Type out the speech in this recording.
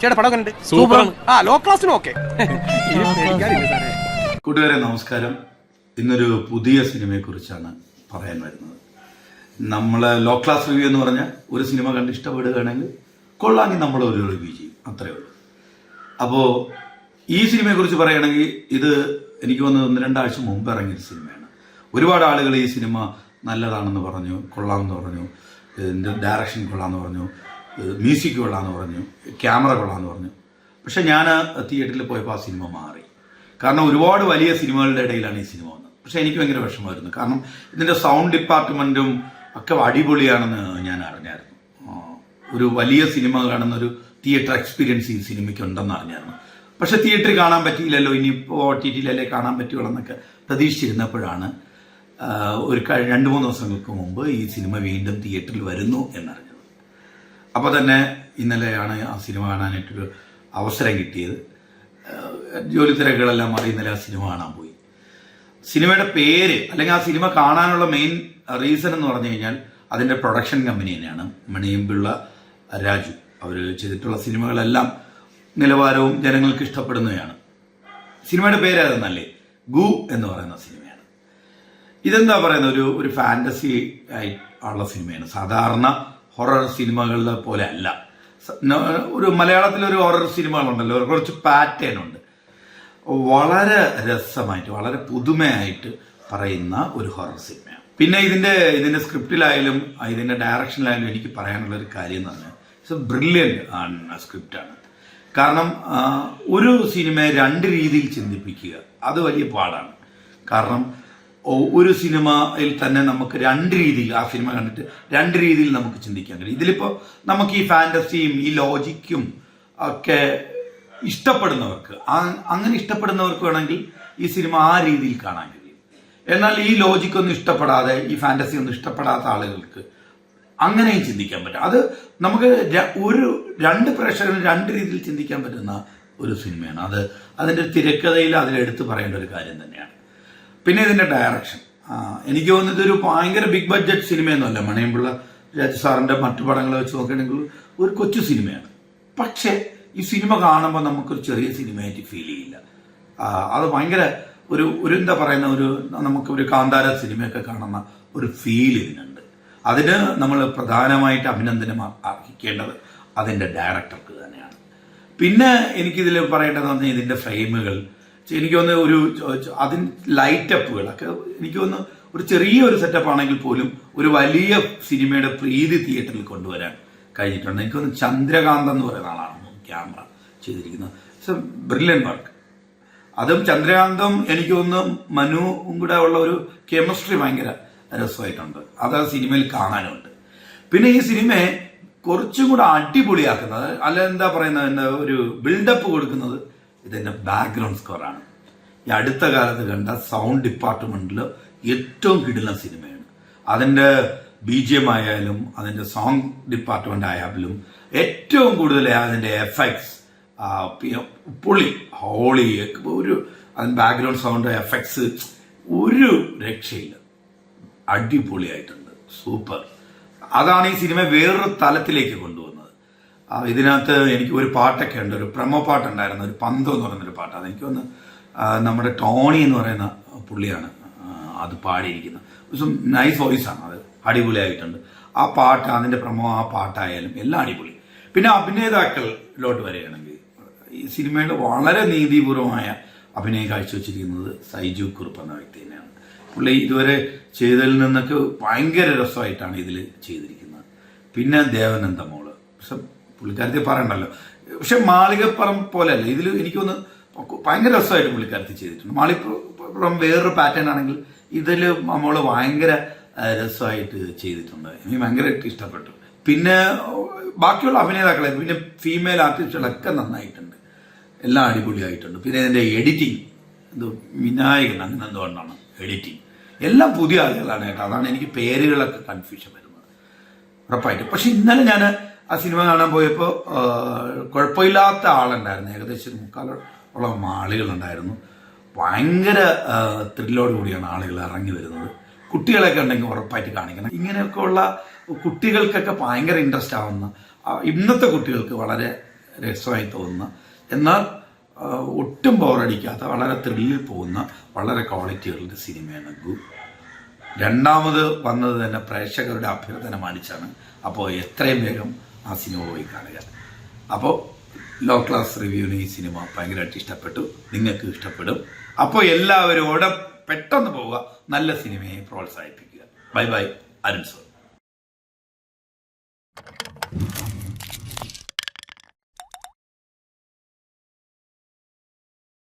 ചേട്ടാ പടം കണ്ട് സൂപ്പറാണ്. ആ ലോ ക്ലാസ്സിനും ഓക്കെ കൂട്ടുകാരെ നമസ്കാരം. ഇന്നൊരു പുതിയ സിനിമയെ കുറിച്ചാണ് പറയാൻ വരുന്നത്. നമ്മൾ ലോ ക്ലാസ് റിവ്യൂ എന്ന് പറഞ്ഞാൽ ഒരു സിനിമ കണ്ട് ഇഷ്ടപ്പെടുകയാണെങ്കിൽ കൊള്ളാമെങ്കിൽ നമ്മൾ ഒരു റിവ്യൂ ചെയ്യും. അത്രേ ഉള്ളൂ. അപ്പോ ഈ സിനിമയെ കുറിച്ച് പറയുകയാണെങ്കിൽ ഇത് എനിക്ക് വന്ന് ഒന്ന് രണ്ടാഴ്ച മുമ്പ് ഇറങ്ങിയ സിനിമയാണ്. ഒരുപാട് ആളുകൾ ഈ സിനിമ നല്ലതാണെന്ന് പറഞ്ഞു കൊള്ളാമെന്ന് പറഞ്ഞു ഇതിന്റെ ഡയറക്ഷൻ കൊള്ളാമെന്ന് പറഞ്ഞു. മ്യൂസിക് കൊള്ളാമെന്ന് പറഞ്ഞു ക്യാമറ കൊള്ളാമെന്ന് പറഞ്ഞു. പക്ഷെ ഞാൻ തിയേറ്ററിൽ പോയപ്പോൾ ആ സിനിമ മാറി. കാരണം ഒരുപാട് വലിയ സിനിമകളുടെ ഇടയിലാണ് ഈ സിനിമ വന്നത്. പക്ഷെ എനിക്ക് ഭയങ്കര വിഷമമായിരുന്നു. കാരണം ഇതിന്റെ സൗണ്ട് ഡിപ്പാർട്ട്മെന്റും ഒക്കെ അടിപൊളിയാണെന്ന് ഞാൻ അറിഞ്ഞായിരുന്നു. ഒരു വലിയ സിനിമ കാണുന്ന ഒരു തിയേറ്റർ എക്സ്പീരിയൻസ് ഈ സിനിമയ്ക്ക് ഉണ്ടെന്ന് അറിഞ്ഞായിരുന്നു. പക്ഷെ തിയേറ്ററിൽ കാണാൻ പറ്റിയില്ലല്ലോ ഇനിയിപ്പോൾ ടി ടിയിലല്ലേ കാണാൻ പറ്റുള്ളൂ എന്നൊക്കെ പ്രതീക്ഷിച്ചിരുന്നപ്പോഴാണ് ഒരു രണ്ട് മൂന്ന് ദിവസങ്ങൾക്ക് മുമ്പ് ഈ സിനിമ വീണ്ടും തിയേറ്ററിൽ വരുന്നു എന്നറിഞ്ഞത് അപ്പോൾ തന്നെ ഇന്നലെയാണ് ആ സിനിമ കാണാനായിട്ടൊരു അവസരം കിട്ടിയത്. ജോലി തിരക്കുകളെല്ലാം മാറി ഇന്നലെ ആ സിനിമ കാണാൻ പോയി. സിനിമയുടെ പേര് അല്ലെങ്കിൽ ആ സിനിമ കാണാനുള്ള മെയിൻ റീസൺ എന്ന് പറഞ്ഞു കഴിഞ്ഞാൽ അതിന്റെ പ്രൊഡക്ഷൻ കമ്പനി തന്നെയാണ് മണിയമ്പിള്ള രാജു. അവർ ചെയ്തിട്ടുള്ള സിനിമകളെല്ലാം നിലവാരവും ജനങ്ങൾക്ക് ഇഷ്ടപ്പെടുന്നവയാണ്. സിനിമയുടെ പേര് അതെന്നല്ലേ ഗു എന്ന് പറയുന്ന സിനിമയാണ്. ഇതെന്താ പറയുന്നത്? ഒരു ഒരു ഫാന്റസി ആയി ഉള്ള സിനിമയാണ്. സാധാരണ ഹൊറർ സിനിമകളുടെ പോലെ അല്ല. ഒരു മലയാളത്തിലൊരു ഹൊറർ സിനിമകളുണ്ടല്ലോ കുറച്ച് പാറ്റേൺ ഉണ്ട്. വളരെ രസമായിട്ട് വളരെ പുതുമയായിട്ട് പറയുന്ന ഒരു ഹൊറർ സിനിമയാണ് പിന്നെ ഇതിന്റെ ഇതിന്റെ സ്ക്രിപ്റ്റിലായാലും ഇതിന്റെ ഡയറക്ഷനിലായാലും എനിക്ക് പറയാനുള്ള ഒരു കാര്യം എന്ന് പറഞ്ഞാൽ ഇറ്റ്സ് എ ബ്രില്യന്റ് സ്ക്രിപ്റ്റാണ് കാരണം ഒരു സിനിമയെ രണ്ട് രീതിയിൽ ചിന്തിപ്പിക്കുക അത് വലിയ പാടാണ്. കാരണം ഒരു സിനിമയിൽ തന്നെ നമുക്ക് രണ്ട് രീതിയിൽ ആ സിനിമ കണ്ടിട്ട് രണ്ട് രീതിയിൽ നമുക്ക് ചിന്തിക്കാൻ കഴിയും. ഇതിലിപ്പോൾ നമുക്ക് ഈ ഫാന്റസിയും ഈ ലോജിക്കും ഒക്കെ ഇഷ്ടപ്പെടുന്നവർക്ക് അങ്ങനെ ഇഷ്ടപ്പെടുന്നവർക്ക് വേണമെങ്കിൽ ഈ സിനിമ ആ രീതിയിൽ കാണാൻ കഴിയും. എന്നാൽ ഈ ലോജിക്കൊന്നും ഇഷ്ടപ്പെടാതെ ഈ ഫാന്റസി ഒന്നും ഇഷ്ടപ്പെടാത്ത ആളുകൾക്ക് അങ്ങനെയും ചിന്തിക്കാൻ പറ്റും. അത് നമുക്ക് ഒരു രണ്ട് പ്രേക്ഷകരും രണ്ട് രീതിയിൽ ചിന്തിക്കാൻ പറ്റുന്ന ഒരു സിനിമയാണ്. അത് അതിന്റെ തിരക്കഥയിൽ അതിലെടുത്ത് പറയേണ്ട ഒരു കാര്യം തന്നെയാണ്. പിന്നെ ഇതിന്റെ ഡയറക്ഷൻ എനിക്ക് തോന്നുന്നത് ഒരു ഭയങ്കര ബിഗ് ബഡ്ജറ്റ് സിനിമയൊന്നുമല്ല മണിയമ്പിള്ള രാജ സാറിന്റെ മറ്റു പടങ്ങൾ വെച്ച് നോക്കുകയാണെങ്കിൽ ഒരു കൊച്ചു സിനിമയാണ് പക്ഷേ ഈ സിനിമ കാണുമ്പോൾ നമുക്കൊരു ചെറിയ സിനിമയായിട്ട് ഫീൽ ചെയ്യില്ല അത് ഭയങ്കര ഒരു ഒരു എന്താ പറയുന്ന ഒരു നമുക്ക് ഒരു കാന്താര സിനിമയൊക്കെ കാണുന്ന ഒരു ഫീൽ ഇതിനുണ്ട്. അതിന് നമ്മൾ പ്രധാനമായിട്ട് അഭിനന്ദനം അർ- അർഹിക്കേണ്ടത് അതിന്റെ ഡയറക്ടർക്ക് തന്നെയാണ്. പിന്നെ എനിക്കിതിൽ പറയേണ്ടതെന്ന് പറഞ്ഞാൽ ഇതിന്റെ ഫ്രെയിമുകൾ എനിക്ക് തോന്നുന്നു ഒരു അതിന് ലൈറ്റപ്പുകളൊക്കെ എനിക്ക് തോന്നുന്നു ഒരു ചെറിയ ഒരു സെറ്റപ്പ് ആണെങ്കിൽ പോലും ഒരു വലിയ സിനിമയുടെ പ്രീതി തിയേറ്ററിൽ കൊണ്ടുവരാൻ കഴിഞ്ഞിട്ടുണ്ട്. എനിക്ക് തോന്നുന്നു ചന്ദ്രകാന്ത് എന്ന് പറയുന്ന ആളാണ് ക്യാമറ ചെയ്തിരിക്കുന്നത്. ബ്രില്യൻ വർക്ക് അതും ചന്ദ്രകാന്തും എനിക്ക് തോന്നുന്നു മനുവും കൂടെ ഉള്ള ഒരു കെമിസ്ട്രി ഭയങ്കര രസമായിട്ടുണ്ട്. അത് ആ സിനിമയിൽ കാണാനുണ്ട്. പിന്നെ ഈ സിനിമയെ കുറച്ചും കൂടെ അടിപൊളിയാക്കുന്നത് അല്ല എന്താ പറയുന്നത് എന്താ ഒരു ബിൽഡപ്പ് കൊടുക്കുന്നത് ഇതിന്റെ ബാക്ക്ഗ്രൗണ്ട് സ്കോറാണ് ഈ അടുത്ത കാലത്ത് കണ്ട സൗണ്ട് ഡിപ്പാർട്ട്മെന്റിൽ ഏറ്റവും കിടുന്ന സിനിമയാണ്. അതിന്റെ ബി ജി എം ആയാലും അതിന്റെ സോങ് ഡിപ്പാർട്ട്മെന്റ് ആയാലും ഏറ്റവും കൂടുതൽ അതിന്റെ എഫക്ട്സ് പുളി ഹോളി ഒരു അതിന് ബാക്ക്ഗ്രൗണ്ട് സൗണ്ട് എഫക്ട്സ് ഒരു രക്ഷയില്ല. അടിപൊളിയായിട്ടുണ്ട്. സൂപ്പർ അതാണ് ഈ സിനിമ വേറൊരു തലത്തിലേക്ക് കൊണ്ടുവന്നത് ആ, ഇതിനകത്ത് എനിക്ക് ഒരു പാട്ടൊക്കെ ഉണ്ട് ഒരു പ്രമോ പാട്ടുണ്ടായിരുന്നു ഒരു പന്തം എന്ന് പറയുന്നൊരു പാട്ട്. അതെനിക്ക് ഒന്ന് നമ്മുടെ ടോണി എന്ന് പറയുന്ന പുള്ളിയാണ് അത് പാടിയിരിക്കുന്നത്. നൈസ് വോയിസ് ആണ് അത് അടിപൊളിയായിട്ടുണ്ട്. ആ പാട്ട് അതിന്റെ പ്രമോ ആ പാട്ടായാലും എല്ലാം അടിപൊളി. പിന്നെ അഭിനേതാക്കളിലോട്ട് വരികയാണെങ്കിൽ ഈ സിനിമയിൽ വളരെ നീതിപൂർവമായ അഭിനയം കാഴ്ചവെച്ചിരിക്കുന്നത് സൈജു കുറുപ്പ് എന്ന വ്യക്തി തന്നെയാണ്. പുള്ളി ഇതുവരെ ചെയ്തതിൽ നിന്നൊക്കെ ഭയങ്കര രസമായിട്ടാണ് ഇതിൽ ചെയ്തിരിക്കുന്നത്. പിന്നെ ദേവനന്ദ മോൾ പക്ഷെ പുള്ളിക്കാരത്തി പറയണ്ടല്ലോ. പക്ഷെ മാളികപ്പുറം പോലെയല്ല. ഇതിൽ എനിക്കൊന്ന് ഭയങ്കര രസമായിട്ട് പുള്ളിക്കാരത്തി ചെയ്തിട്ടുണ്ട്. മാളികപ്പുറം വേറൊരു പാറ്റേൺ ആണെങ്കിൽ ഇതിൽ നമ്മൾ ഭയങ്കര രസമായിട്ട് ചെയ്തിട്ടുണ്ട്. എനിക്ക് ഭയങ്കരമായിട്ട് ഇഷ്ടപ്പെട്ടു. പിന്നെ ബാക്കിയുള്ള അഭിനേതാക്കളെ പിന്നെ ഫീമെയിൽ ആർട്ടിസ്റ്റുകളൊക്കെ നന്നായിട്ടുണ്ട്. എല്ലാം അടിപൊളിയായിട്ടുണ്ട്. പിന്നെ ഇതിന്റെ എഡിറ്റിംഗ് ഇത് വിനായകൻ അങ്ങനെ എന്തുകൊണ്ടാണ് എഡിറ്റിംഗ് എല്ലാം പുതിയ ആളുകളാണ് കേട്ടോ. അതാണ് എനിക്ക് പേരുകളൊക്കെ കൺഫ്യൂഷൻ വരുന്നത്. ഉറപ്പായിട്ടും. പക്ഷെ ഇന്നലെ ഞാൻ ആ സിനിമ കാണാൻ പോയപ്പോൾ കുഴപ്പമില്ലാത്ത ആളുണ്ടായിരുന്നു. ഏകദേശം മുക്കാലോളം ആളുകളുണ്ടായിരുന്നു ഭയങ്കര ത്രില്ലോട് കൂടിയാണ് ആളുകൾ ഇറങ്ങി വരുന്നത്. കുട്ടികളൊക്കെ ഉണ്ടെങ്കിൽ ഉറപ്പായിട്ട് കാണിക്കണം. ഇങ്ങനെയൊക്കെ ഉള്ള കുട്ടികൾക്കൊക്കെ ഭയങ്കര ഇൻട്രസ്റ്റ് ആവുന്ന ഇന്നത്തെ കുട്ടികൾക്ക് വളരെ രസമായി തോന്നുന്ന എന്നാൽ ഒട്ടും ബോറടിക്കാത്ത വളരെ ത്രില്ലിൽ പോകുന്ന വളരെ ക്വാളിറ്റികളുടെ സിനിമയാണ് ഗു. രണ്ടാമത് വന്നത് തന്നെ പ്രേക്ഷകരുടെ അഭ്യർത്ഥന മാനിച്ചാണ്. അപ്പോൾ എത്രയും വേഗം ആ സിനിമ പോയി കാണുക. അപ്പോൾ ലോ ക്ലാസ് റിവ്യൂവിന് ഈ സിനിമ ഭയങ്കരമായിട്ട് ഇഷ്ടപ്പെട്ടു. നിങ്ങൾക്ക് ഇഷ്ടപ്പെടും. അപ്പോൾ എല്ലാവരും ഇവിടെ പെട്ടെന്ന് പോവുക. നല്ല സിനിമയെ പ്രോത്സാഹിപ്പിക്കുക. Bye bye. അരുൺ സർ.